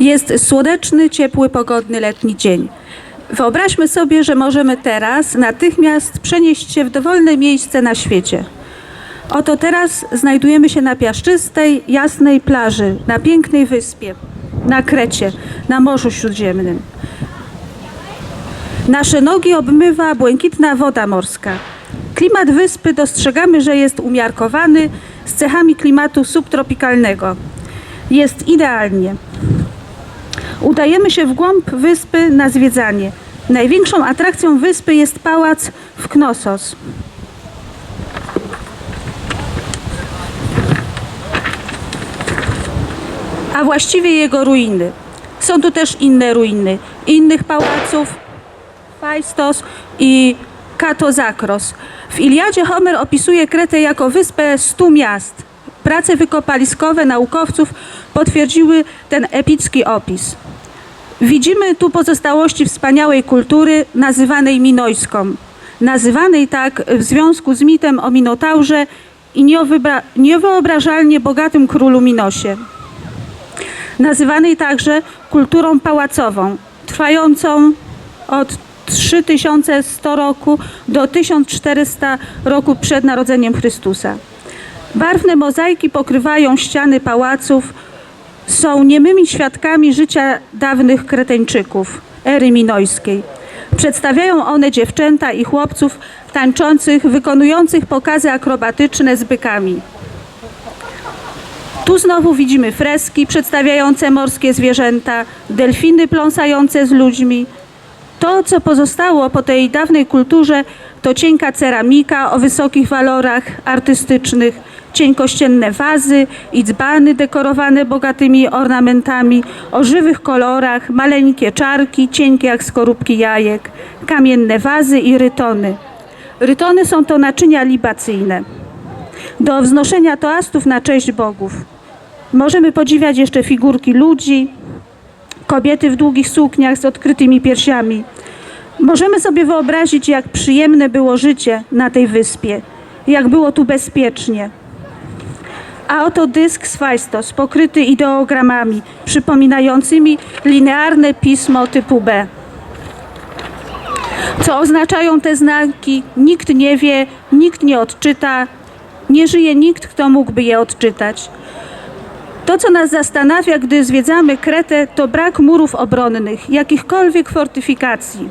Jest słoneczny, ciepły, pogodny letni dzień. Wyobraźmy sobie, że możemy teraz natychmiast przenieść się w dowolne miejsce na świecie. Oto teraz znajdujemy się na piaszczystej, jasnej plaży, na pięknej wyspie, na Krecie, na Morzu Śródziemnym. Nasze nogi obmywa błękitna woda morska. Klimat wyspy dostrzegamy, że jest umiarkowany z cechami klimatu subtropikalnego. Jest idealnie. Udajemy się w głąb wyspy na zwiedzanie. Największą atrakcją wyspy jest pałac w Knossos. A właściwie jego ruiny. Są tu też inne ruiny innych pałaców, Faistos i Katozakros. W Iliadzie Homer opisuje Kretę jako wyspę stu miast. Prace wykopaliskowe naukowców potwierdziły ten epicki opis. Widzimy tu pozostałości wspaniałej kultury nazywanej minojską. Nazywanej tak w związku z mitem o Minotaurze i niewyobrażalnie bogatym królu Minosie. Nazywanej także kulturą pałacową, trwającą od 3100 roku do 1400 roku przed narodzeniem Chrystusa. Barwne mozaiki pokrywają ściany pałaców, są niemymi świadkami życia dawnych Kreteńczyków, ery minojskiej. Przedstawiają one dziewczęta i chłopców tańczących, wykonujących pokazy akrobatyczne z bykami. Tu znowu widzimy freski przedstawiające morskie zwierzęta, delfiny pląsające z ludźmi. To, co pozostało po tej dawnej kulturze, to cienka ceramika o wysokich walorach artystycznych, cienkościenne wazy i dzbany dekorowane bogatymi ornamentami, o żywych kolorach, maleńkie czarki, cienkie jak skorupki jajek, kamienne wazy i rytony. Rytony są to naczynia libacyjne do wznoszenia toastów na cześć bogów. Możemy podziwiać jeszcze figurki ludzi, kobiety w długich sukniach z odkrytymi piersiami. Możemy sobie wyobrazić, jak przyjemne było życie na tej wyspie, jak było tu bezpiecznie. A oto dysk z Faistos, pokryty ideogramami przypominającymi linearne pismo typu B. Co oznaczają te znaki, nikt nie wie, nikt nie odczyta, nie żyje nikt, kto mógłby je odczytać. To, co nas zastanawia, gdy zwiedzamy Kretę, to brak murów obronnych, jakichkolwiek fortyfikacji,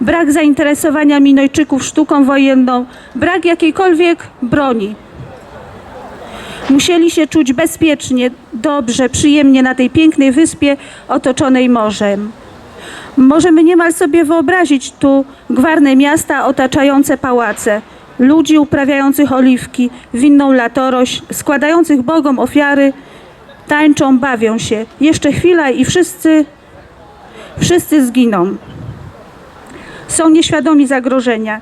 brak zainteresowania Minojczyków sztuką wojenną, brak jakiejkolwiek broni. Musieli się czuć bezpiecznie, dobrze, przyjemnie na tej pięknej wyspie otoczonej morzem. Możemy niemal sobie wyobrazić tu gwarne miasta otaczające pałace, ludzi uprawiających oliwki, winną latorość, składających bogom ofiary, tańczą, bawią się. Jeszcze chwila i wszyscy, wszyscy zginą. Są nieświadomi zagrożenia.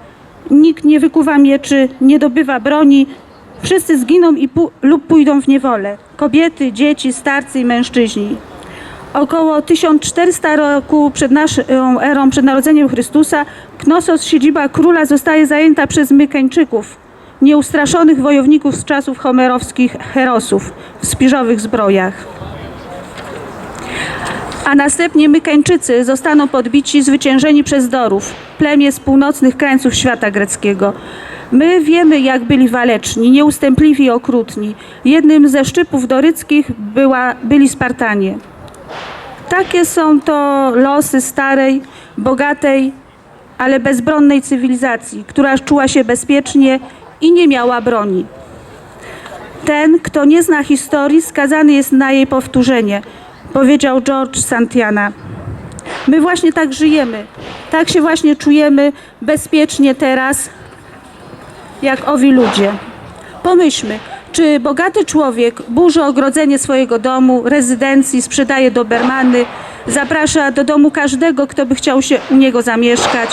Nikt nie wykuwa mieczy, nie dobywa broni. Wszyscy zginą i lub pójdą w niewolę. Kobiety, dzieci, starcy i mężczyźni. Około 1400 roku przed naszą erą, przed narodzeniem Chrystusa, Knossos, siedziba króla, zostaje zajęta przez Mykeńczyków, nieustraszonych wojowników z czasów homerowskich herosów w spiżowych zbrojach. A następnie Mykeńczycy zostaną podbici, zwyciężeni przez Dorów, plemię z północnych krańców świata greckiego. My wiemy, jak byli waleczni, nieustępliwi i okrutni. Jednym ze szczypów doryckich była, byli Spartanie. Takie są to losy starej, bogatej, ale bezbronnej cywilizacji, która czuła się bezpiecznie i nie miała broni. Ten, kto nie zna historii, skazany jest na jej powtórzenie, powiedział George Santayana. My właśnie tak żyjemy, tak się właśnie czujemy bezpiecznie teraz, jak owi ludzie. Pomyślmy, czy bogaty człowiek burzy ogrodzenie swojego domu, rezydencji, sprzedaje dobermany, zaprasza do domu każdego, kto by chciał się u niego zamieszkać,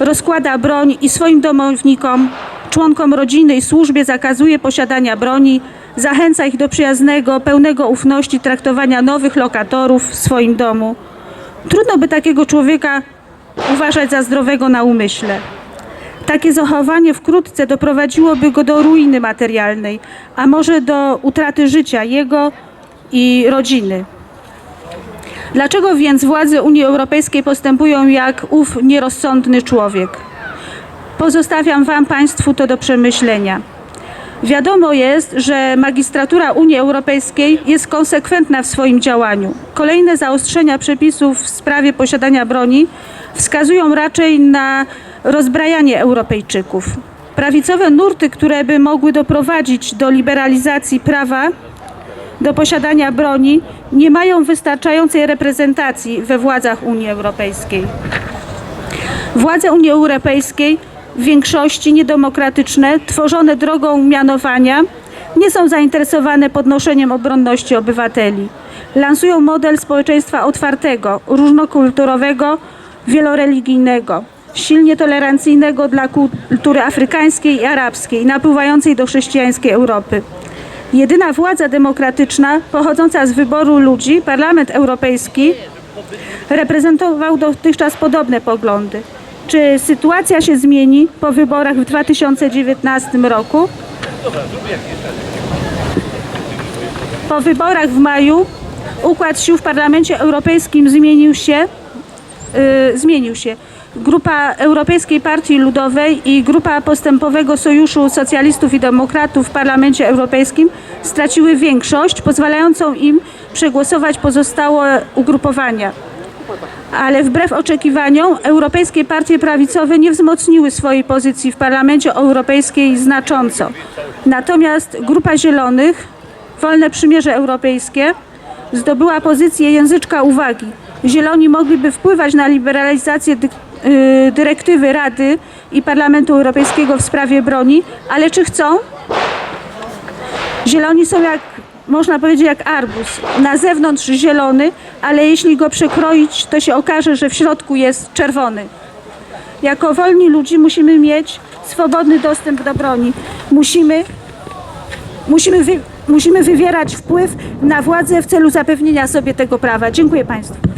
rozkłada broń i swoim domownikom, członkom rodziny i służbie zakazuje posiadania broni, zachęca ich do przyjaznego, pełnego ufności traktowania nowych lokatorów w swoim domu. Trudno by takiego człowieka uważać za zdrowego na umyśle. Takie zachowanie wkrótce doprowadziłoby go do ruiny materialnej, a może do utraty życia jego i rodziny. Dlaczego więc władze Unii Europejskiej postępują jak ów nierozsądny człowiek? Pozostawiam Wam Państwu to do przemyślenia. Wiadomo jest, że magistratura Unii Europejskiej jest konsekwentna w swoim działaniu. Kolejne zaostrzenia przepisów w sprawie posiadania broni wskazują raczej na rozbrajanie Europejczyków. Prawicowe nurty, które by mogły doprowadzić do liberalizacji prawa do posiadania broni, nie mają wystarczającej reprezentacji we władzach Unii Europejskiej. Władze Unii Europejskiej w większości niedemokratyczne, tworzone drogą mianowania, nie są zainteresowane podnoszeniem obronności obywateli. Lansują model społeczeństwa otwartego, różnokulturowego, wieloreligijnego, silnie tolerancyjnego dla kultury afrykańskiej i arabskiej, napływającej do chrześcijańskiej Europy. Jedyna władza demokratyczna pochodząca z wyboru ludzi, Parlament Europejski, reprezentował dotychczas podobne poglądy. Czy sytuacja się zmieni po wyborach w 2019 roku? Po wyborach w maju układ sił w Parlamencie Europejskim zmienił się. y, zmienił się. Grupa Europejskiej Partii Ludowej i Grupa Postępowego Sojuszu Socjalistów i Demokratów w Parlamencie Europejskim straciły większość, pozwalającą im przegłosować pozostałe ugrupowania ale wbrew oczekiwaniom europejskie partie prawicowe nie wzmocniły swojej pozycji w Parlamencie Europejskim znacząco. Natomiast Grupa Zielonych, Wolne Przymierze Europejskie, zdobyła pozycję języczka uwagi. Zieloni mogliby wpływać na liberalizację dy, y, dyrektywy Rady i Parlamentu Europejskiego w sprawie broni, ale czy chcą? Zieloni są jak, można powiedzieć, jak arbuz. Na zewnątrz zielony, ale jeśli go przekroić, to się okaże, że w środku jest czerwony. Jako wolni ludzie musimy mieć swobodny dostęp do broni. Musimy, musimy, wy, musimy wywierać wpływ na władzę w celu zapewnienia sobie tego prawa. Dziękuję Państwu.